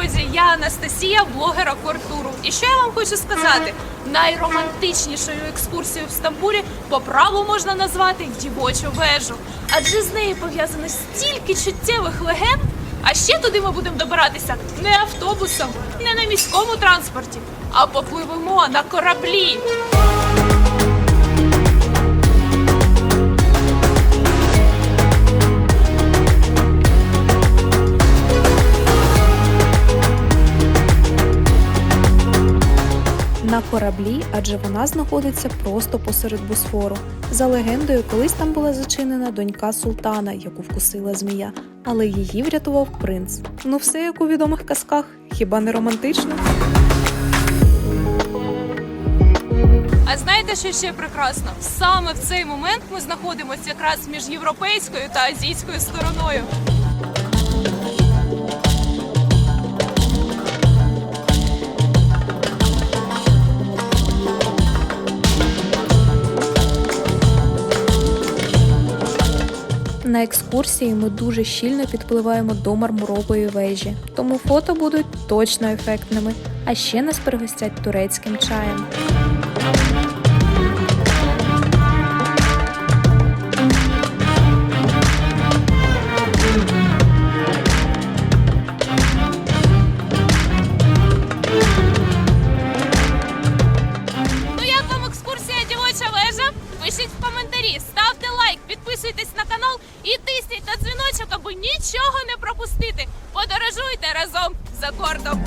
друзі! Я Анастасія, блогер Аквартуру. І що я вам хочу сказати? Найромантичнішою екскурсією в Стамбулі по праву можна назвати дівочу вежу. Адже з нею пов'язано стільки чуттєвих легенд. А ще туди ми будемо добиратися не автобусом, не на міському транспорті, а попливемо на кораблі. Кораблі, адже вона знаходиться просто посеред Босфору. За легендою, колись там була зачинена донька султана, яку вкусила змія, але її врятував принц. Ну все як у відомих казках, хіба не романтично? А знаєте, що ще прекрасно? Саме в цей момент ми знаходимося якраз між європейською та азійською стороною. На екскурсії ми дуже щільно підпливаємо до мармурової вежі, тому фото будуть точно ефектними. А ще нас пригостять турецьким чаєм. Ну як вам екскурсія дівоча вежа? Пишіть в коментарі, підписуйтесь на канал і тисніть на дзвіночок, аби нічого не пропустити. Подорожуйте разом за кордом.